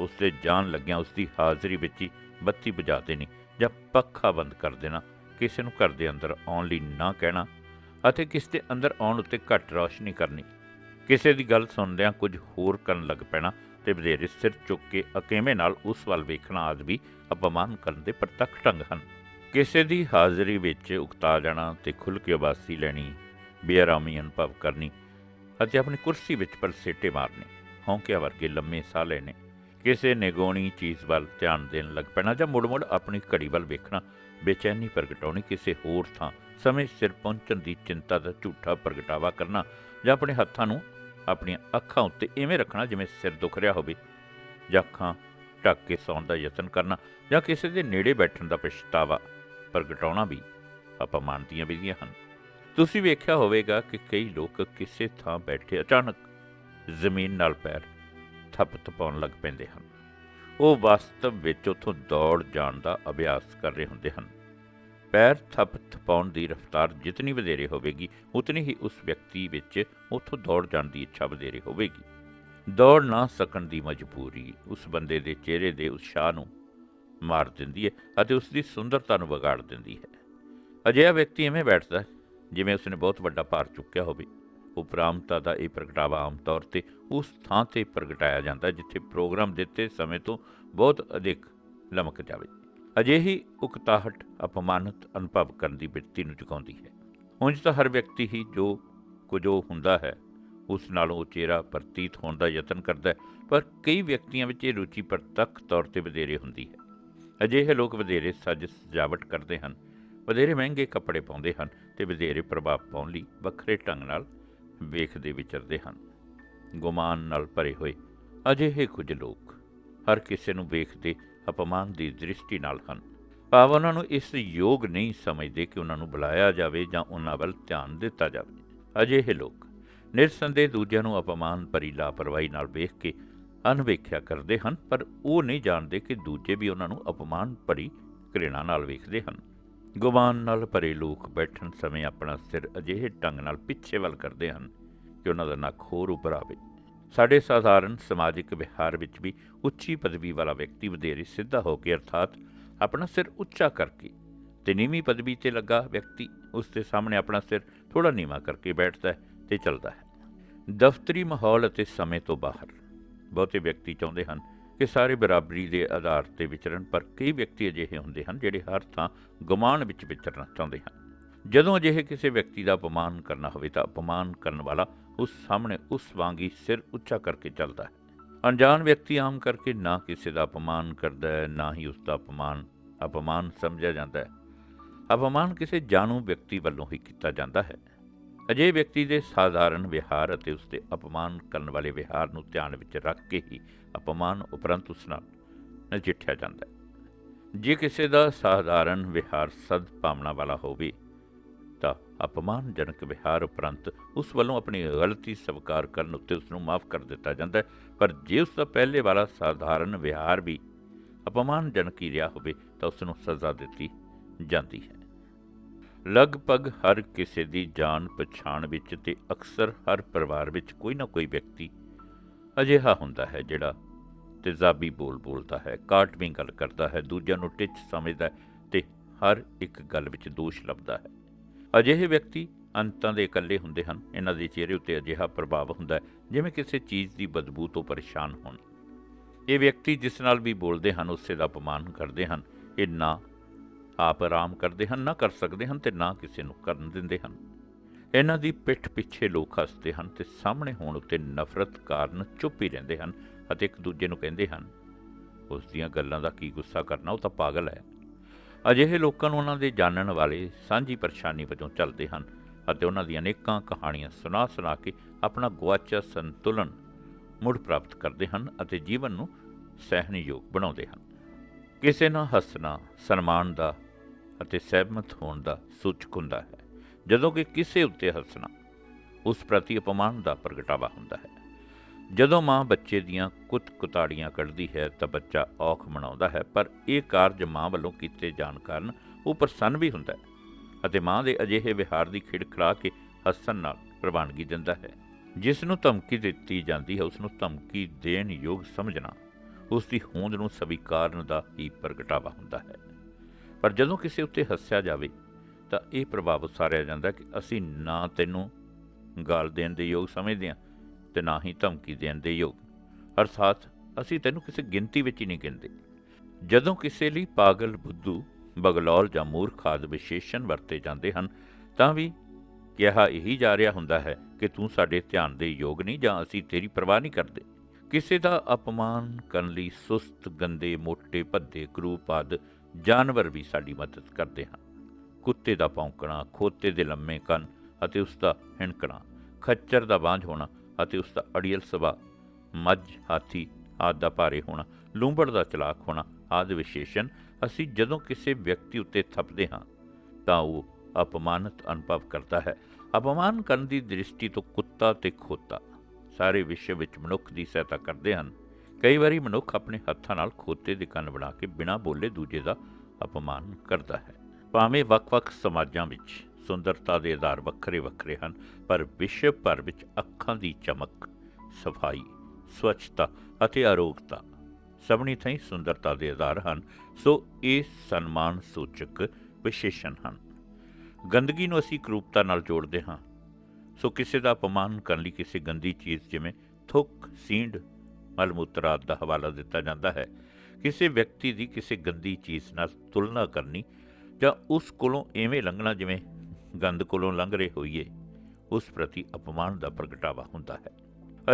ਉਸ ਤੇ ਜਾਣ ਲੱਗਿਆਂ ਉਸ ਦੀ ਹਾਜ਼ਰੀ ਵਿੱਚ ਹੀ ਬੱਤੀ ਬੁਝਾ ਦੇਣੀ ਜਾਂ ਪੱਖਾ ਬੰਦ ਕਰ ਦੇਣਾ, ਕਿਸੇ ਨੂੰ ਘਰ ਦੇ ਅੰਦਰ ਆਉਣ ਲਈ ਨਾ ਕਹਿਣਾ ਅਤੇ ਕਿਸੇ ਦੇ ਅੰਦਰ ਆਉਣ ਉੱਤੇ ਘੱਟ ਰੌਸ਼ਨੀ ਕਰਨੀ। ਕਿਸੇ ਦੀ ਗੱਲ ਸੁਣਦਿਆਂ ਕੁਝ ਹੋਰ ਕਰਨ ਲੱਗ ਪੈਣਾ ਤੇ ਵਧੇਰੇ ਸਿਰ ਚੁੱਕ ਕੇ ਅਕੇਵੇਂ ਨਾਲ ਉਸ ਵੱਲ ਵੇਖਣਾ ਆਦਿ ਵੀ ਅਪਮਾਨ ਕਰਨ ਦੇ ਪ੍ਰਤੱਖ ਢੰਗ ਹਨ। ਕਿਸੇ ਦੀ ਹਾਜ਼ਰੀ ਵਿੱਚ ਉਕਤਾ ਜਾਣਾ ਤੇ ਖੁੱਲ੍ਹ ਕੇ ਉਬਾਸੀ ਲੈਣੀ ਬੇਆਰਾਮੀ ਅਨੁਭਵ ਕਰਨੀ ਅਤੇ ਆਪਣੀ ਕੁਰਸੀ ਵਿੱਚ ਪਰਸੇਟੇ ਮਾਰਨੇ, ਹੌਂਕਿਆਂ ਵਰਗੇ ਲੰਮੇ ਸਾਹ ਲੈਣੇ ਕਿਸੇ ਨਿਗੋਣੀ ਚੀਜ਼ ਵੱਲ ਧਿਆਨ ਦੇਣ ਲੱਗ ਪੈਣਾ ਜਾਂ ਮੁੜ-ਮੁੜ ਆਪਣੀ ਘੜੀ ਵੱਲ ਵੇਖਣਾ ਬੇਚੈਨੀ ਪ੍ਰਗਟਾਉਣੀ ਕਿਸੇ ਹੋਰ ਥਾਂ, ਸਮੇਂ ਸਿਰ ਪਹੁੰਚਣ ਦੀ ਚਿੰਤਾ ਦਾ ਝੂਠਾ ਪ੍ਰਗਟਾਵਾ ਕਰਨਾ ਜਾਂ ਆਪਣੇ ਹੱਥਾਂ ਨੂੰ ਆਪਣੀਆਂ ਅੱਖਾਂ ਉੱਤੇ ਐਵੇਂ ਰੱਖਣਾ ਜਿਵੇਂ ਸਿਰ ਦੁਖ ਰਿਹਾ ਹੋਵੇ ਜਾਂ ਅੱਖਾਂ ਢੱਕ ਕੇ ਸੌਣ ਦਾ ਯਤਨ ਕਰਨਾ ਜਾਂ ਕਿਸੇ ਦੇ ਨੇੜੇ ਬੈਠਣ ਦਾ ਪਛਤਾਵਾ, ਪ੍ਰਗਟਾਉਣਾ ਵੀ ਅਪਮਾਨ ਦੀਆਂ ਵਿਧੀਆਂ ਹਨ। ਤੁਸੀਂ ਵੇਖਿਆ ਹੋਵੇਗਾ ਕਿ ਕਈ ਲੋਕ ਕਿਸੇ ਥਾਂ ਬੈਠੇ ਅਚਾਨਕ ਜ਼ਮੀਨ ਨਾਲ ਪੈਰ ਥੱਪ ਥਪਾਉਣ ਲੱਗ ਪੈਂਦੇ ਹਨ। ਉਹ ਵਾਸਤਵ ਵਿੱਚ ਉਥੋਂ ਦੌੜ ਜਾਣ ਦਾ ਅਭਿਆਸ ਕਰ ਰਹੇ ਹੁੰਦੇ ਹਨ। ਪੈਰ ਥੱਪ ਥਪਾਉਣ ਦੀ ਰਫ਼ਤਾਰ ਜਿਤਨੀ ਵਧੇਰੇ ਹੋਵੇਗੀ, ਉਤਨੀ ਹੀ ਉਸ ਵਿਅਕਤੀ ਵਿੱਚ ਉਥੋਂ ਦੌੜ ਜਾਣ ਦੀ ਇੱਛਾ ਵਧੇਰੇ ਹੋਵੇਗੀ। ਦੌੜ ਨਾ ਸਕਣ ਦੀ ਮਜਬੂਰੀ ਉਸ ਬੰਦੇ ਦੇ ਚਿਹਰੇ ਦੇ ਉਤਸ਼ਾਹ ਨੂੰ ਮਾਰ ਦਿੰਦੀ ਹੈ ਅਤੇ ਉਸ ਦੀ ਸੁੰਦਰਤਾ ਨੂੰ ਵਿਗਾੜ ਦਿੰਦੀ ਹੈ। ਅਜਿਹਾ ਵਿਅਕਤੀ ਐਵੇਂ ਬੈਠਦਾ ਜਿਵੇਂ ਉਸਨੇ ਬਹੁਤ ਵੱਡਾ ਭਾਰ ਚੁੱਕਿਆ ਹੋਵੇ। ਉਪਰਾਮਤਾ ਦਾ ਇਹ ਪ੍ਰਗਟਾਵਾ ਆਮ ਤੌਰ ਤੇ ਉਸ ਥਾਂ ਤੇ ਪ੍ਰਗਟਾਇਆ ਜਾਂਦਾ ਜਿੱਥੇ ਪ੍ਰੋਗਰਾਮ ਦਿੱਤੇ ਸਮੇਂ ਤੋਂ ਬਹੁਤ ਅਧਿਕ ਲਮਕ ਜਾਵੇ। ਅਜਿਹੀ ਉਕਤਾਹਟ ਅਪਮਾਨਿਤ ਅਨੁਭਵ ਕਰਨ ਦੀ ਬਿਰਤੀ ਨੂੰ ਚੁਕਾਉਂਦੀ ਹੈ। ਉਂਝ ਤਾਂ ਹਰ ਵਿਅਕਤੀ ਹੀ ਜੋ ਕੁਝ ਉਹ ਹੁੰਦਾ ਹੈ, ਉਸ ਨਾਲੋਂ ਉਚੇਰਾ ਪ੍ਰਤੀਤ ਹੋਣ ਦਾ ਯਤਨ ਕਰਦਾ ਹੈ, ਪਰ ਕਈ ਵਿਅਕਤੀਆਂ ਵਿੱਚ ਇਹ ਰੁਚੀ ਪ੍ਰਤੱਖ ਤੌਰ ਤੇ ਵਧੇਰੇ ਹੁੰਦੀ ਹੈ। ਅਜਿਹੇ ਲੋਕ ਵਧੇਰੇ ਸੱਜ ਸਜਾਵਟ ਕਰਦੇ ਹਨ, ਵਧੇਰੇ ਮਹਿੰਗੇ ਕੱਪੜੇ ਪਾਉਂਦੇ ਹਨ ਤੇ ਵਧੇਰੇ ਪ੍ਰਭਾਵ ਪਾਉਣ ਲਈ ਵੱਖਰੇ ਢੰਗ ਨਾਲ ਵੇਖਦੇ ਵਿਚਰਦੇ ਹਨ। ਗੁਮਾਨ ਨਾਲ ਭਰੇ ਹੋਏ ਅਜਿਹੇ ਕੁਝ ਲੋਕ ਹਰ ਕਿਸੇ ਨੂੰ ਵੇਖਦੇ ਅਪਮਾਨ ਦੀ ਦ੍ਰਿਸ਼ਟੀ ਨਾਲ ਹਨ। ਭਾਵ ਉਹਨਾਂ ਨੂੰ ਇਸ ਯੋਗ ਨਹੀਂ ਸਮਝਦੇ ਕਿ ਉਹਨਾਂ ਨੂੰ ਬੁਲਾਇਆ ਜਾਵੇ ਜਾਂ ਉਹਨਾਂ ਵੱਲ ਧਿਆਨ ਦਿੱਤਾ ਜਾਵੇ। ਅਜਿਹੇ ਲੋਕ ਨਿਰਸੰਦੇਹ ਦੂਜਿਆਂ ਨੂੰ ਅਪਮਾਨ ਭਰੀ ਲਾਪਰਵਾਹੀ ਨਾਲ ਵੇਖ ਕੇ ਅਨਵੇਖਿਆ ਕਰਦੇ ਹਨ, ਪਰ ਉਹ ਨਹੀਂ ਜਾਣਦੇ ਕਿ ਦੂਜੇ ਵੀ ਉਹਨਾਂ ਨੂੰ ਅਪਮਾਨ ਭਰੀ ਘ੍ਰਿਣਾ ਨਾਲ ਵੇਖਦੇ ਹਨ। ਗੁਮਾਨ ਨਾਲ ਭਰੇ ਲੋਕ ਬੈਠਣ ਸਮੇਂ ਆਪਣਾ ਸਿਰ ਅਜਿਹੇ ਢੰਗ ਨਾਲ ਪਿੱਛੇ ਵੱਲ ਕਰਦੇ ਹਨ ਕਿ ਉਹਨਾਂ ਦਾ ਨੱਕ ਹੋਰ ਉੱਪਰ ਆਵੇ। ਸਾਡੇ ਸਾਧਾਰਨ ਸਮਾਜਿਕ ਵਿਹਾਰ ਵਿੱਚ ਵੀ ਉੱਚੀ ਪਦਵੀ ਵਾਲਾ ਵਿਅਕਤੀ ਵਧੇਰੇ ਸਿੱਧਾ ਹੋ ਕੇ ਅਰਥਾਤ ਆਪਣਾ ਸਿਰ ਉੱਚਾ ਕਰਕੇ ਤੇ ਨੀਵੀਂ ਪਦਵੀ ਤੇ ਲੱਗਾ ਵਿਅਕਤੀ ਉਸ ਦੇ ਸਾਹਮਣੇ ਆਪਣਾ ਸਿਰ ਥੋੜਾ ਨੀਵਾਂ ਕਰਕੇ ਬੈਠਦਾ ਹੈ ਤੇ ਚੱਲਦਾ ਹੈ। ਦਫ਼ਤਰੀ ਮਾਹੌਲ ਅਤੇ ਸਮੇਂ ਤੋਂ ਬਾਹਰ ਬਹੁਤੇ ਵਿਅਕਤੀ ਚਾਹੁੰਦੇ ਹਨ ਕਿ ਸਾਰੇ ਬਰਾਬਰੀ ਦੇ ਆਧਾਰ ਤੇ ਵਿਚਰਨ, ਪਰ ਕਈ ਵਿਅਕਤੀ ਅਜਿਹੇ ਹੁੰਦੇ ਹਨ ਜਿਹੜੇ ਹਰ ਥਾਂ ਗੁਮਾਨ ਵਿੱਚ ਵਿਚਰਨਾ ਚਾਹੁੰਦੇ ਹਨ। ਜਦੋਂ ਅਜਿਹੇ ਕਿਸੇ ਵਿਅਕਤੀ ਦਾ ਅਪਮਾਨ ਕਰਨਾ ਹੋਵੇ ਤਾਂ ਅਪਮਾਨ ਕਰਨ ਵਾਲਾ ਉਸ ਸਾਹਮਣੇ ਉਸ ਵਾਂਗ ਹੀ ਸਿਰ ਉੱਚਾ ਕਰਕੇ ਚੱਲਦਾ ਹੈ। ਅਣਜਾਣ ਵਿਅਕਤੀ ਆਮ ਕਰਕੇ ਨਾ ਕਿਸੇ ਦਾ ਅਪਮਾਨ ਕਰਦਾ ਹੈ, ਨਾ ਹੀ ਉਸ ਦਾ ਅਪਮਾਨ ਅਪਮਾਨ ਸਮਝਿਆ ਜਾਂਦਾ ਹੈ। ਅਪਮਾਨ ਕਿਸੇ ਜਾਣੂ ਵਿਅਕਤੀ ਵੱਲੋਂ ਹੀ ਕੀਤਾ ਜਾਂਦਾ ਹੈ। ਅਜੇ ਵਿਅਕਤੀ ਦੇ ਸਾਧਾਰਨ ਵਿਹਾਰ ਅਤੇ ਉਸ ਦੇ ਅਪਮਾਨ ਕਰਨ ਵਾਲੇ ਵਿਹਾਰ ਨੂੰ ਧਿਆਨ ਵਿੱਚ ਰੱਖ ਕੇ ਹੀ ਅਪਮਾਨ ਉਪਰੰਤ ਉਸ ਨਾਲ ਨਜਿੱਠਿਆ ਜਾਂਦਾ ਹੈ। ਜੇ ਕਿਸੇ ਦਾ ਸਾਧਾਰਨ ਵਿਹਾਰ ਸਦ ਭਾਵਨਾ ਵਾਲਾ ਹੋਵੇ, ਤਾਂ ਅਪਮਾਨਜਨਕ ਵਿਹਾਰ ਉਪਰੰਤ ਉਸ ਵੱਲੋਂ ਆਪਣੀ ਗਲਤੀ ਸਵੀਕਾਰ ਕਰਨ ਉੱਤੇ ਉਸ ਨੂੰ ਮਾਫ ਕਰ ਦਿੱਤਾ ਜਾਂਦਾ ਹੈ। ਪਰ ਜੇ ਉਸ ਦਾ ਪਹਿਲੇ ਵਾਲਾ ਸਾਧਾਰਨ ਵਿਹਾਰ ਵੀ ਅਪਮਾਨਜਨਕ ਹੀ ਰਿਹਾ ਹੋਵੇ, ਤਾਂ ਉਸ ਨੂੰ ਸਜ਼ਾ ਦਿੱਤੀ ਜਾਂਦੀ ਹੈ। ਲਗਭਗ ਹਰ ਕਿਸੇ ਦੀ ਜਾਣ ਪਛਾਣ ਵਿੱਚ ਤੇ ਅਕਸਰ ਹਰ ਪਰਿਵਾਰ ਵਿੱਚ ਕੋਈ ਨਾ ਕੋਈ ਵਿਅਕਤੀ ਅਜਿਹਾ ਹੁੰਦਾ ਹੈ ਜਿਹੜਾ ਤੇਜ਼ਾਬੀ ਬੋਲ ਬੋਲਦਾ ਹੈ, ਕਾਟਵੀਂ ਗੱਲ ਕਰਦਾ ਹੈ, ਦੂਜਿਆਂ ਨੂੰ ਟਿੱਚ ਸਮਝਦਾ ਹੈ ਤੇ ਹਰ ਇੱਕ ਗੱਲ ਵਿੱਚ ਦੋਸ਼ ਲੱਭਦਾ ਹੈ। ਅਜਿਹੇ ਵਿਅਕਤੀ ਅੰਤਾਂ ਦੇ ਇਕੱਲੇ ਹੁੰਦੇ ਹਨ, ਇਹਨਾਂ ਦੇ ਚਿਹਰੇ ਉੱਤੇ ਅਜਿਹਾ ਪ੍ਰਭਾਵ ਹੁੰਦਾ ਹੈ ਜਿਵੇਂ ਕਿਸੇ ਚੀਜ਼ ਦੀ ਬਦਬੂ ਤੋਂ ਪਰੇਸ਼ਾਨ ਹੋਣ। ਇਹ ਵਿਅਕਤੀ ਜਿਸ ਨਾਲ ਵੀ ਬੋਲਦੇ ਹਨ, ਉਸੇ ਦਾ ਅਪਮਾਨ ਕਰਦੇ ਹਨ, ਇਹ ਨਾ ਆਪ ਆਰਾਮ ਕਰਦੇ ਹਨ, ਨਾ ਕਰ ਸਕਦੇ ਹਨ ਤੇ ਨਾ ਕਿਸੇ ਨੂੰ ਕਰਨ ਦਿੰਦੇ ਹਨ। ਇਹਨਾਂ ਦੀ ਪਿੱਠ ਪਿੱਛੇ ਲੋਕ ਹੱਸਦੇ ਹਨ ਤੇ ਸਾਹਮਣੇ ਹੋਣ ਉੱਤੇ ਨਫ਼ਰਤ ਕਾਰਨ ਚੁੱਪ ਹੀ ਰਹਿੰਦੇ ਹਨ ਅਤੇ ਇੱਕ ਦੂਜੇ ਨੂੰ ਕਹਿੰਦੇ ਹਨ, ਉਸ ਦੀਆਂ ਗੱਲਾਂ ਦਾ ਕੀ ਗੁੱਸਾ ਕਰਨਾ, ਉਹ ਤਾਂ ਪਾਗਲ ਹੈ। ਅਜਿਹੇ ਲੋਕਾਂ ਨੂੰ ਉਹਨਾਂ ਦੇ ਜਾਣਨ ਵਾਲੇ ਸਾਂਝੀ ਪਰੇਸ਼ਾਨੀ ਵਜੋਂ ਚੱਲਦੇ ਹਨ ਅਤੇ ਉਹਨਾਂ ਦੀਆਂ ਅਨੇਕਾਂ ਕਹਾਣੀਆਂ ਸੁਣਾ ਸੁਣਾ ਕੇ ਆਪਣਾ ਗੁਆਚਿਆ ਸੰਤੁਲਨ ਮੁੜ ਪ੍ਰਾਪਤ ਕਰਦੇ ਹਨ ਅਤੇ ਜੀਵਨ ਨੂੰ ਸਹਿਣਯੋਗ ਬਣਾਉਂਦੇ ਹਨ। ਕਿਸੇ ਨਾਲ ਹੱਸਣਾ, ਸਨਮਾਨ ਦਾ ਅਤੇ ਸਹਿਮਤ ਹੋਣ ਦਾ ਸੂਚਕ ਹੁੰਦਾ ਹੈ। ਜਦੋਂ ਕਿ ਕਿਸੇ ਉੱਤੇ ਹੱਸਣਾ, ਉਸ ਪ੍ਰਤੀ ਅਪਮਾਨ ਦਾ ਪ੍ਰਗਟਾਵਾ ਹੁੰਦਾ ਹੈ। ਜਦੋਂ ਮਾਂ ਬੱਚੇ ਦੀਆਂ ਕੁੱਤ ਕੁਤਾੜੀਆਂ ਕੱਢਦੀ ਹੈ ਤਾਂ ਬੱਚਾ ਔਖ ਮਨਾਉਂਦਾ ਹੈ, ਪਰ ਇਹ ਕਾਰਜ ਮਾਂ ਵੱਲੋਂ ਕੀਤੇ ਜਾਣ ਕਾਰਨ ਉਹ ਪ੍ਰਸੰਨ ਵੀ ਹੁੰਦਾ ਹੈ ਅਤੇ ਮਾਂ ਦੇ ਅਜਿਹੇ ਵਿਹਾਰ ਦੀ ਖਿੜਖੜਾ ਕੇ ਹੱਸਣ ਨਾਲ ਪ੍ਰਵਾਨਗੀ ਦਿੰਦਾ ਹੈ। ਜਿਸ ਨੂੰ ਧਮਕੀ ਦਿੱਤੀ ਜਾਂਦੀ ਹੈ, ਉਸ ਨੂੰ ਧਮਕੀ ਦੇਣ ਯੋਗ ਸਮਝਣਾ ਉਸ ਦੀ ਹੋਂਦ ਨੂੰ ਸਵੀਕਾਰਨ ਦਾ ਹੀ ਪ੍ਰਗਟਾਵਾ ਹੁੰਦਾ ਹੈ। ਪਰ ਜਦੋਂ ਕਿਸੇ ਉੱਤੇ ਹੱਸਿਆ ਜਾਵੇ, ਤਾਂ ਇਹ ਪ੍ਰਭਾਵ ਉਸਾਰਿਆ ਜਾਂਦਾ ਕਿ ਅਸੀਂ ਨਾ ਤੈਨੂੰ ਗਾਲ ਦੇਣ ਦੇ ਯੋਗ ਸਮਝਦੇ ਹਾਂ ਤੇ ਨਾ ਹੀ ਧਮਕੀ ਦੇਣ ਦੇ ਯੋਗ। ਅਰਥਾਤ, ਅਸੀਂ ਤੈਨੂੰ ਕਿਸੇ ਗਿਣਤੀ ਵਿੱਚ ਹੀ ਨਹੀਂ ਗਿਣਦੇ। ਜਦੋਂ ਕਿਸੇ ਲਈ ਪਾਗਲ, ਬੁੱਧੂ ਬਗਲੌਲ ਜਾਂ ਮੂਰਖ ਆਦਿ ਵਿਸ਼ੇਸ਼ਣ ਵਰਤੇ ਜਾਂਦੇ ਹਨ, ਤਾਂ ਵੀ ਕਿਹਾ ਇਹੀ ਜਾ ਰਿਹਾ ਹੁੰਦਾ ਹੈ ਕਿ ਤੂੰ ਸਾਡੇ ਧਿਆਨ ਦੇ ਯੋਗ ਨਹੀਂ ਜਾਂ ਅਸੀਂ ਤੇਰੀ ਪਰਵਾਹ ਨਹੀਂ ਕਰਦੇ। ਕਿਸੇ ਦਾ ਅਪਮਾਨ ਕਰਨ ਲਈ ਸੁਸਤ, ਗੰਦੇ ਮੋٹے ਭੱਦੇ ਕਰੂਪ ਆਦਿ ਜਾਨਵਰ ਵੀ ਸਾਡੀ ਮਦਦ ਕਰਦੇ ਹਨ। ਕੁੱਤੇ ਦਾ ਭੌਂਕਣਾ, ਖੋਤੇ ਦੇ ਲੰਮੇ ਕੰਨ ਅਤੇ ਉਸ ਦਾ ਹਿਣਕਣਾ, ਖੱਚਰ ਦਾ ਬਾਂਝ ਹੋਣਾ ਅਤੇ ਉਸ ਦਾ ਅੜੀਅਲ ਸੁਭਾਅ, ਮੱਝ, ਹਾਥੀ ਆਦਿ ਦਾ ਭਾਰੇ ਹੋਣਾ, ਲੂੰਬੜ ਦਾ ਚਲਾਕ ਹੋਣਾ ਆਦਿ ਵਿਸ਼ੇਸ਼ਣ ਅਸੀਂ ਜਦੋਂ ਕਿਸੇ ਵਿਅਕਤੀ ਉੱਤੇ ਥੱਪਦੇ ਹਾਂ, ਤਾਂ ਉਹ ਅਪਮਾਨਿਤ ਅਨੁਭਵ ਕਰਦਾ ਹੈ। ਅਪਮਾਨ ਕਰਨ ਦੀ ਦ੍ਰਿਸ਼ਟੀ ਤੋਂ ਕੁੱਤਾ ਤੇ ਖੋਤਾ ਸਾਰੇ ਵਿਸ਼ਵ ਵਿੱਚ ਮਨੁੱਖ ਦੀ ਸਹਾਇਤਾ ਕਰਦੇ ਹਨ। ਕਈ ਵਾਰੀ ਮਨੁੱਖ ਆਪਣੇ ਹੱਥਾਂ ਨਾਲ ਖੋਤੇ ਦੇ ਕੰਨ ਬਣਾ ਕੇ ਬਿਨਾਂ ਬੋਲੇ ਦੂਜੇ ਦਾ ਅਪਮਾਨ ਕਰਦਾ ਹੈ। ਭਾਵੇਂ ਵੱਖ-ਵੱਖ ਸਮਾਜਾਂ ਵਿੱਚ ਸੁੰਦਰਤਾ ਦੇ ਆਧਾਰ ਵੱਖਰੇ ਵੱਖਰੇ ਹਨ, ਪਰ ਵਿਸ਼ਵ ਭਰ ਵਿੱਚ ਅੱਖਾਂ ਦੀ ਚਮਕ, ਸਫ਼ਾਈ, ਸਵੱਛਤਾ ਅਤੇ ਅਰੋਗਤਾ ਸਭਨੀ ਥਾਈਂ ਸੁੰਦਰਤਾ ਦੇ ਆਧਾਰ ਹਨ, ਸੋ ਇਹ ਸਨਮਾਨ ਸੂਚਕ ਵਿਸ਼ੇਸ਼ਣ ਹਨ। ਗੰਦਗੀ ਨੂੰ ਅਸੀਂ ਕਰੂਪਤਾ ਨਾਲ ਜੋੜਦੇ ਹਾਂ। ਸੋ ਕਿਸੇ ਦਾ ਅਪਮਾਨ ਕਰਨ ਲਈ ਕਿਸੇ ਗੰਦੀ ਚੀਜ਼, ਜਿਵੇਂ ਥੁੱਕ, ਸੀਂਡ ਮਲਮੂਤਰ ਦਾ ਹਵਾਲਾ ਦਿੱਤਾ ਜਾਂਦਾ ਹੈ, ਕਿਸੇ ਵਿਅਕਤੀ ਦੀ ਕਿਸੇ ਗੰਦੀ ਚੀਜ਼ ਨਾਲ ਤੁਲਨਾ ਕਰਨੀ ਜਾਂ ਉਸ ਕੋਲੋਂ ਐਵੇਂ ਲੰਘਣਾ ਜਿਵੇਂ ਗੰਦ ਕੋਲੋਂ ਲੰਘ ਰਹੇ ਹੋਈਏ, ਉਸ ਪ੍ਰਤੀ ਅਪਮਾਨ ਦਾ ਪ੍ਰਗਟਾਵਾ ਹੁੰਦਾ ਹੈ।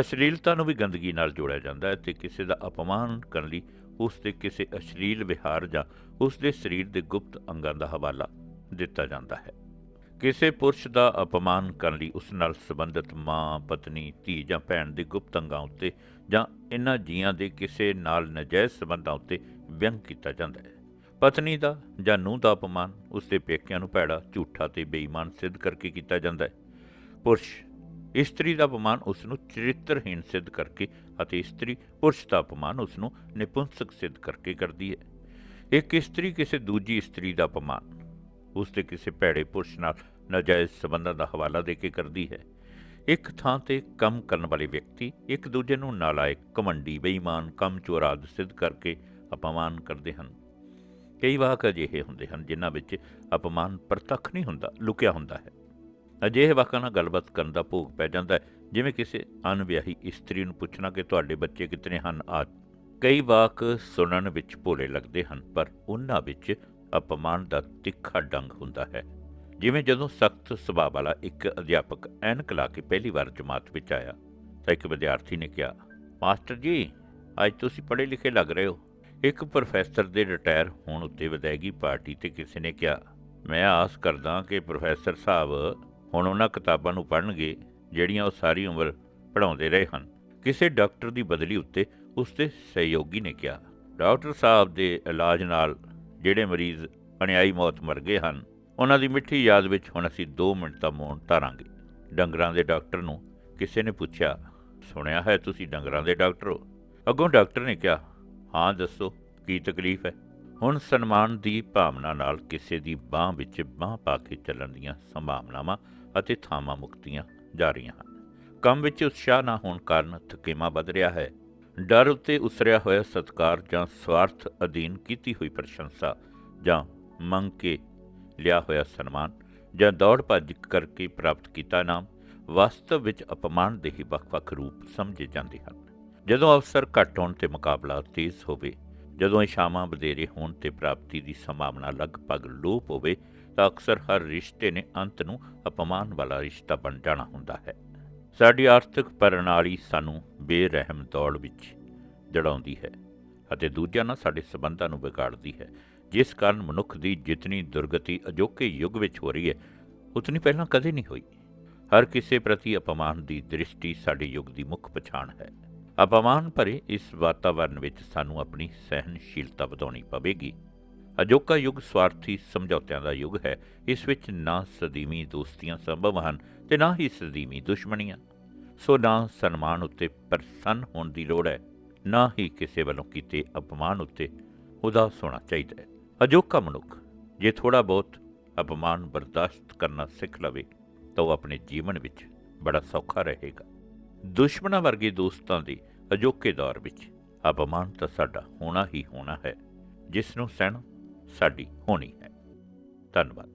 ਅਸ਼ਲੀਲਤਾ ਨੂੰ ਵੀ ਗੰਦਗੀ ਨਾਲ ਜੋੜਿਆ ਜਾਂਦਾ ਹੈ ਤੇ ਕਿਸੇ ਦਾ ਅਪਮਾਨ ਕਰਨ ਲਈ ਉਸ ਦੇ ਕਿਸੇ ਅਸ਼ਲੀਲ ਵਿਹਾਰ ਜਾਂ ਉਸ ਦੇ ਸਰੀਰ ਦੇ ਗੁਪਤ ਅੰਗਾਂ ਦਾ ਹਵਾਲਾ ਦਿੱਤਾ ਜਾਂਦਾ ਹੈ। ਕਿਸੇ ਪੁਰਸ਼ ਦਾ ਅਪਮਾਨ ਕਰਨ ਲਈ ਉਸ ਨਾਲ ਸੰਬੰਧਿਤ ਮਾਂ, ਪਤਨੀ, ਧੀ ਜਾਂ ਭੈਣ ਦੇ ਗੁਪਤ ਅੰਗਾਂ ਉੱਤੇ ਜਾਂ ਇਹਨਾਂ ਜੀਆਂ ਦੇ ਕਿਸੇ ਨਾਲ ਨਜਾਇਜ਼ ਸੰਬੰਧਾਂ ਉੱਤੇ ਵਿਅੰਗ ਕੀਤਾ ਜਾਂਦਾ ਹੈ। ਪਤਨੀ ਦਾ ਜਾਂ ਨੂੰਹ ਦਾ ਅਪਮਾਨ ਉਸ ਦੇ ਪੇਕਿਆਂ ਨੂੰ ਭੈੜਾ, ਝੂਠਾ ਤੇ ਬੇਈਮਾਨ ਸਿੱਧ ਕਰਕੇ ਕੀਤਾ ਜਾਂਦਾ ਹੈ। ਪੁਰਸ਼, ਇਸਤਰੀ ਦਾ ਅਪਮਾਨ ਉਸ ਨੂੰ ਚਰਿੱਤਰਹੀਣ ਸਿੱਧ ਕਰਕੇ ਅਤੇ ਇਸਤਰੀ ਪੁਰਸ਼ ਦਾ ਅਪਮਾਨ ਉਸ ਨੂੰ ਨਿਪੁੰਸਕ ਸਿੱਧ ਕਰਕੇ ਕਰਦੀ ਹੈ। ਇੱਕ ਇਸਤਰੀ ਕਿਸੇ ਦੂਜੀ ਇਸਤਰੀ ਦਾ ਅਪਮਾਨ ਉਸ ਦੇ ਕਿਸੇ ਭੈੜੇ ਪੁਰਸ਼ ਨਾਲ ਨਾਜਾਇਜ਼ ਸਬੰਧਾਂ ਦਾ ਹਵਾਲਾ ਦੇ ਕੇ ਕਰਦੀ ਹੈ। ਇੱਕ ਥਾਂ ਤੇ ਕੰਮ ਕਰਨ ਵਾਲੇ ਵਿਅਕਤੀ ਇੱਕ ਦੂਜੇ ਨੂੰ ਨਾਲਾਇਕ ਕਮੰਡੀ ਬੇਈਮਾਨ, ਕੰਮ ਚੋਰ ਸਿੱਧ ਕਰਕੇ ਅਪਮਾਨ ਕਰਦੇ ਹਨ। ਕਈ ਵਾਕ ਅਜਿਹੇ ਹੁੰਦੇ ਹਨ ਜਿਨ੍ਹਾਂ ਵਿੱਚ ਅਪਮਾਨ ਪ੍ਰਤੱਖ ਨਹੀਂ ਹੁੰਦਾ, ਲੁਕਿਆ ਹੁੰਦਾ ਹੈ। ਅਜਿਹੇ ਵਾਕਾਂ ਨਾਲ ਗੱਲਬਾਤ ਕਰਨ ਦਾ ਭੋਗ ਪੈ ਜਾਂਦਾ ਹੈ। ਜਿਵੇਂ ਕਿਸੇ ਅਣਵਿਆਹੀ ਇਸਤਰੀ ਨੂੰ ਪੁੱਛਣਾ ਕਿ ਤੁਹਾਡੇ ਬੱਚੇ ਕਿਤਨੇ ਹਨ, ਆਦਿ। ਕਈ ਵਾਕ ਸੁਣਨ ਵਿੱਚ ਭੋਲੇ ਲੱਗਦੇ ਹਨ, ਪਰ ਉਹਨਾਂ ਵਿੱਚ ਅਪਮਾਨ ਦਾ ਤਿੱਖਾ ਡੰਗ ਹੁੰਦਾ ਹੈ। ਜਿਵੇਂ ਜਦੋਂ ਸਖਤ ਸੁਭਾਅ ਵਾਲਾ ਇੱਕ ਅਧਿਆਪਕ ਐਨਕ ਲਾ ਕੇ ਪਹਿਲੀ ਵਾਰ ਜਮਾਤ ਵਿੱਚ ਆਇਆ, ਤਾਂ ਇੱਕ ਵਿਦਿਆਰਥੀ ਨੇ ਕਿਹਾ, ਮਾਸਟਰ ਜੀ, ਅੱਜ ਤੁਸੀਂ ਪੜ੍ਹੇ ਲਿਖੇ ਲੱਗ ਰਹੇ ਹੋ। ਇੱਕ ਪ੍ਰੋਫੈਸਰ ਦੇ ਰਿਟਾਇਰ ਹੋਣ ਉੱਤੇ ਵਿਦਾਇਗੀ ਪਾਰਟੀ ਤੇ ਕਿਸੇ ਨੇ ਕਿਹਾ, ਮੈਂ ਆਸ ਕਰਦਾ ਕਿ ਪ੍ਰੋਫੈਸਰ ਸਾਹਿਬ ਹੁਣ ਉਹਨਾਂ ਕਿਤਾਬਾਂ ਨੂੰ ਪੜ੍ਹਨਗੇ, ਜਿਹੜੀਆਂ ਉਹ ਸਾਰੀ ਉਮਰ ਪੜ੍ਹਾਉਂਦੇ ਰਹੇ ਹਨ। ਕਿਸੇ ਡਾਕਟਰ ਦੀ ਬਦਲੀ ਉੱਤੇ ਉਸ ਦੇ ਸਹਿਯੋਗੀ ਨੇ ਕਿਹਾ, ਡਾਕਟਰ ਸਾਹਿਬ ਦੇ ਇਲਾਜ ਨਾਲ ਜਿਹੜੇ ਮਰੀਜ਼ ਅਣਿਆਈ ਮੌਤ ਮਰ ਗਏ ਹਨ, ਉਹਨਾਂ ਦੀ ਮਿੱਠੀ ਯਾਦ ਵਿੱਚ ਹੁਣ ਅਸੀਂ 2 ਮਿੰਟ ਦਾ ਮੌਨ ਧਾਰਾਂਗੇ। ਡੰਗਰਾਂ ਦੇ ਡਾਕਟਰ ਨੂੰ ਕਿਸੇ ਨੇ ਪੁੱਛਿਆ, ਸੁਣਿਆ ਹੈ ਤੁਸੀਂ ਡੰਗਰਾਂ ਦੇ ਡਾਕਟਰ ਹੋ? ਅੱਗੋਂ ਡਾਕਟਰ ਨੇ ਕਿਹਾ, ਹਾਂ, ਦੱਸੋ, ਕੀ ਤਕਲੀਫ ਹੈ? ਹੁਣ ਸਨਮਾਨ ਦੀ ਭਾਵਨਾ ਨਾਲ ਕਿਸੇ ਦੀ ਬਾਹ ਵਿੱਚ ਬਾਹ ਪਾ ਕੇ ਚੱਲਣ ਦੀਆਂ ਸੰਭਾਵਨਾਵਾਂ ਅਤੇ ਥਾਵਾਂ ਮੁਕਤੀਆਂ ਜਾ ਰਹੀਆਂ ਹਨ। ਕੰਮ ਵਿੱਚ ਉਤਸ਼ਾਹ ਨਾ ਹੋਣ ਕਾਰਨ ਥਕੇਮਾ ਵੱਧ ਰਿਹਾ ਹੈ। ਡਰ ਉੱਤੇ ਉਸਰਿਆ ਹੋਇਆ ਸਤਕਾਰ ਜਾਂ ਸਵਾਰਥ ਅਧੀਨ ਕੀਤੀ ਹੋਈ ਪ੍ਰਸ਼ੰਸਾ ਜਾਂ ਮੰਗ ਕੇ ਲਿਆ ਹੋਇਆ ਸਨਮਾਨ ਜਾਂ ਦੌੜ ਭੱਜ ਕਰਕੇ ਪ੍ਰਾਪਤ ਕੀਤਾ ਨਾਮ ਵਾਸਤਵ ਵਿੱਚ ਅਪਮਾਨ ਦੇ ਹੀ ਵੱਖ-ਵੱਖ ਰੂਪ ਸਮਝੇ ਜਾਂਦੇ ਹਨ। ਜਦੋਂ ਅਵਸਰ ਘੱਟ ਹੋਣ ਤੇ ਮੁਕਾਬਲਾ ਤੇਜ਼ ਹੋਵੇ, ਜਦੋਂ ਇਸ਼ਾਵਾਂ ਵਧੇਰੇ ਹੋਣ ਤੇ ਪ੍ਰਾਪਤੀ ਦੀ ਸੰਭਾਵਨਾ ਲਗਭਗ ਲੋਪ ਹੋਵੇ, ਤਾਂ ਅਕਸਰ ਹਰ ਰਿਸ਼ਤੇ ਨੇ ਅੰਤ ਨੂੰ ਅਪਮਾਨ ਵਾਲਾ ਰਿਸ਼ਤਾ ਬਣ ਜਾਣਾ ਹੁੰਦਾ ਹੈ। ਸਾਡੀ ਆਰਥਿਕ ਪ੍ਰਣਾਲੀ ਸਾਨੂੰ ਬੇਰਹਿਮ ਦੌੜ ਵਿੱਚ ਜੜਾਉਂਦੀ ਹੈ ਅਤੇ ਦੂਜਿਆਂ ਨਾਲ ਸਾਡੇ ਸਬੰਧਾਂ ਨੂੰ ਵਿਗਾੜਦੀ ਹੈ। ਜਿਸ ਕਾਰਨ ਮਨੁੱਖ ਦੀ ਜਿਤਨੀ ਦੁਰਗਤੀ ਅਜੋਕੇ ਯੁੱਗ ਵਿੱਚ ਹੋ ਰਹੀ ਹੈ, ਉਤਨੀ ਪਹਿਲਾਂ ਕਦੇ ਨਹੀਂ ਹੋਈ। ਹਰ ਕਿਸੇ ਪ੍ਰਤੀ ਅਪਮਾਨ ਦੀ ਦ੍ਰਿਸ਼ਟੀ ਸਾਡੇ ਯੁੱਗ ਦੀ ਮੁੱਖ ਪਛਾਣ ਹੈ। ਅਪਮਾਨ ਭਰੇ ਇਸ ਵਾਤਾਵਰਣ ਵਿੱਚ ਸਾਨੂੰ ਆਪਣੀ ਸਹਿਨਸ਼ੀਲਤਾ ਵਧਾਉਣੀ ਪਵੇਗੀ। ਅਜੋਕਾ ਯੁੱਗ ਸਵਾਰਥੀ ਸਮਝੌਤਿਆਂ ਦਾ ਯੁੱਗ ਹੈ। ਇਸ ਵਿੱਚ ਨਾ ਸਦੀਵੀ ਦੋਸਤੀਆਂ ਸੰਭਵ ਹਨ ਤੇ ਨਾ ਹੀ ਸਦੀਵੀ ਦੁਸ਼ਮਣੀਆਂ। ਸੋ ਨਾ ਸਨਮਾਨ ਉੱਤੇ ਪ੍ਰਸੰਨ ਹੋਣ ਦੀ ਲੋੜ ਹੈ, ਨਾ ਹੀ ਕਿਸੇ ਵੱਲੋਂ ਕੀਤੇ ਅਪਮਾਨ ਉੱਤੇ ਉਦਾਸ ਹੋਣਾ ਚਾਹੀਦਾ ਹੈ। ਅਜੋਕਾ ਮਨੁੱਖ ਜੇ ਥੋੜਾ ਬਹੁਤ ਅਪਮਾਨ ਬਰਦਾਸ਼ਤ ਕਰਨਾ ਸਿੱਖ ਲਵੇ, ਤਾਂ ਉਹ ਆਪਣੇ ਜੀਵਨ ਵਿੱਚ ਬੜਾ ਸੌਖਾ ਰਹੇਗਾ। ਦੁਸ਼ਮਣਾਂ ਵਰਗੇ ਦੋਸਤਾਂ ਦੇ ਅਜੋਕੇ ਦੌਰ ਵਿੱਚ ਅਪਮਾਨ ਤਾਂ ਸਾਡਾ ਹੋਣਾ ਹੀ ਹੋਣਾ ਹੈ, ਜਿਸ ਨੂੰ ਸਹਿਣ ਸਾਡੀ ਹੋਣੀ ਹੈ। ਧੰਨਵਾਦ।